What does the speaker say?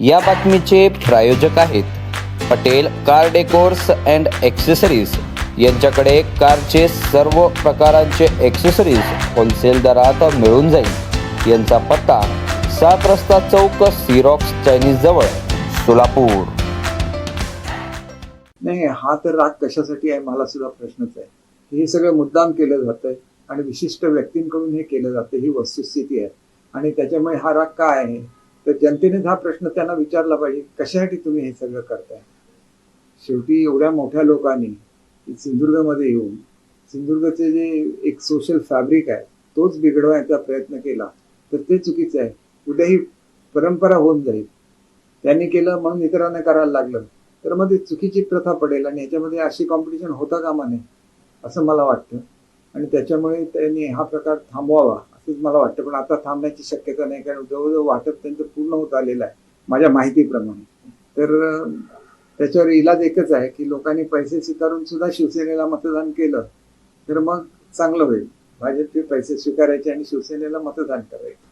या बातमीचे प्रायोजक आहेत Patel car decors and accessories. यांच्याकडे कारचे सर्व प्रकारांचे एक्सेसरीज होलसेल दरात मिळून जाईल. यांचा पत्ता सात रस्ता चौक सिरॉक्स चायनीज जवळ सोलापूर. नाही हा तर राग कशासाठी आहे मला सुद्धा प्रश्नच आहे. हे सगळं मुद्दाम केलं जातंय आणि विशिष्ट व्यक्तींकडून हे केलं जातं ही वस्तुस्थिती आहे. आणि त्याच्यामुळे हा राग काय आहे? तर जनतेनेच हा प्रश्न त्यांना विचारला पाहिजे कशासाठी तुम्ही हे सगळं करताय? शेवटी एवढ्या मोठ्या लोकांनी सिंधुदुर्गमध्ये येऊन सिंधुदुर्गचे जे एक सोशल फॅब्रिक आहे तोच बिघडवायचा प्रयत्न केला तर ते चुकीचं आहे. उद्या ही परंपरा होऊन जाईल. त्यांनी केलं म्हणून इतरांना करायला लागलं. तर मग ती चुकीची प्रथा पडेल आणि याच्यामध्ये अशी कॉम्पिटिशन होता कामा नये. असं मला वाटतं. आणि त्याच्यामुळे त्यांनी हा प्रकार थांबवावा असंच मला वाटतं. पण आता थांबण्याची शक्यता नाही कारण जवळजवळ वाटप त्यांचं पूर्ण होत आलेलं आहे माझ्या माहितीप्रमाणे. तर त्याच्यावर इलाज एकच आहे की लोकांनी पैसे स्वीकारून सुद्धा शिवसेनेला मतदान केलं तर मग चांगलं होईल. भाजपचे पैसे स्वीकारायचे आणि शिवसेनेला मतदान करायचे.